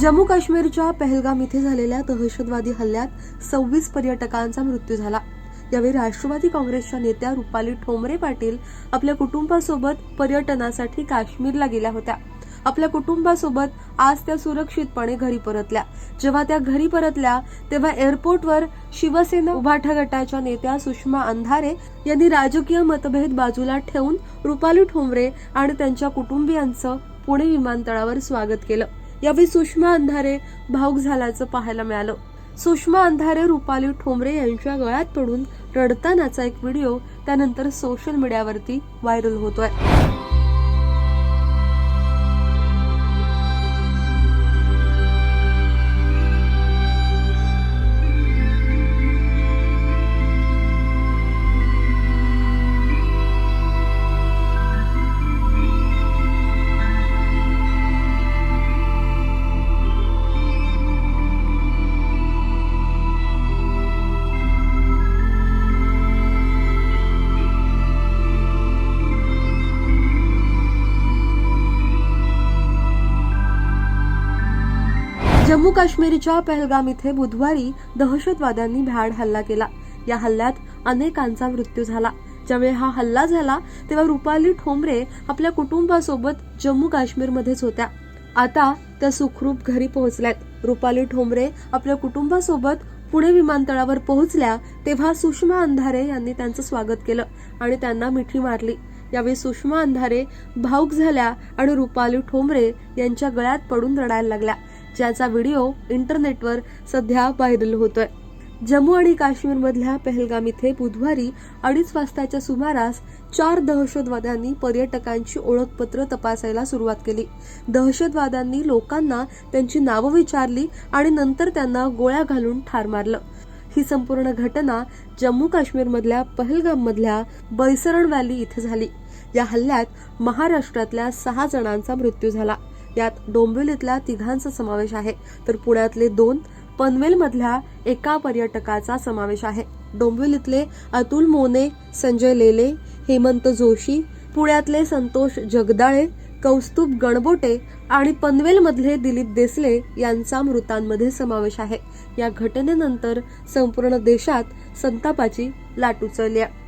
जम्मू काश्मीरच्या पहलगाम इथे झालेल्या दहशतवादी हल्ल्यात सव्वीस पर्यटकांचा मृत्यू झाला. यावेळी राष्ट्रवादी काँग्रेसच्या नेत्या रुपाली ठोंबरे पाटील आपल्या कुटुंबासोबत पर्यटनासाठी काश्मीरला गेल्या होत्या. आपल्या कुटुंबासोबत आज त्या सुरक्षितपणे घरी परतल्या. जेव्हा त्या घरी परतल्या तेव्हा एअरपोर्टवर शिवसेना उभाठा गटाच्या नेत्या सुषमा अंधारे यांनी राजकीय मतभेद बाजूला ठेवून रुपाली ठोंबरे आणि त्यांच्या कुटुंबियांचं पुणे विमानतळावर स्वागत केलं. यावेळी सुषमा अंधारे भाऊक झाल्याचं पाहायला मिळालं. सुषमा अंधारे रुपाली ठोंबरे यांच्या गळ्यात पडून रडतानाचा एक व्हिडिओ त्यानंतर सोशल मीडियावरती व्हायरल होतोय. जम्मू काश्मीरच्या पहलगाम इथे बुधवारी दहशतवाद्यांनी भ्याड हल्ला केला. या हल्ल्यात अनेकांचा मृत्यू झाला. ज्यावेळी हा हल्ला झाला तेव्हा रुपाली ठोंबरे आपल्या कुटुंबासोबत जम्मू काश्मीरमध्येच होत्या. आता त्या सुखरूप घरी पोहोचल्यात. रुपाली ठोंबरे आपल्या कुटुंबासोबत पुणे विमानतळावर पोहोचल्या तेव्हा सुषमा अंधारे यांनी त्यांचं स्वागत केलं आणि त्यांना मिठी मारली. यावेळी सुषमा अंधारे भाऊक झाल्या आणि रुपाली ठोंबरे यांच्या गळ्यात पडून रडायला लागल्या. ज्याचा व्हिडिओ इंटरनेटवर सध्या व्हायरल होतोय. जम्मू आणि काश्मीरमधल्या पहलगाम इथे बुधवारी अडीच वाजताच्या सुमारास चार दहशतवाद्यांनी पर्यटकांची ओळखपत्र तपासायला सुरुवात केली. दहशतवाद्यांनी लोकांना त्यांची नावं विचारली आणि नंतर त्यांना गोळ्या घालून ठार मारलं. ही संपूर्ण घटना जम्मू काश्मीरमधल्या पहलगाममधल्या बैसरण व्हॅली इथे झाली. या हल्ल्यात महाराष्ट्रातल्या सहा जणांचा मृत्यू झाला. यात डोंबिवलीतल्या तिघांचा समावेश आहे. तर पुण्यातले दोन पनवेलमधल्या एका पर्यटकाचा समावेश आहे. डोंबिवलीतले अतुल मोने संजय लेले हेमंत जोशी पुण्यातले संतोष जगदाळे कौस्तुभ गणबोटे आणि पनवेलमधले दिलीप देसले यांचा मृतांमध्ये समावेश आहे. या घटनेनंतर संपूर्ण देशात संतापाची लाट उचलली आहे.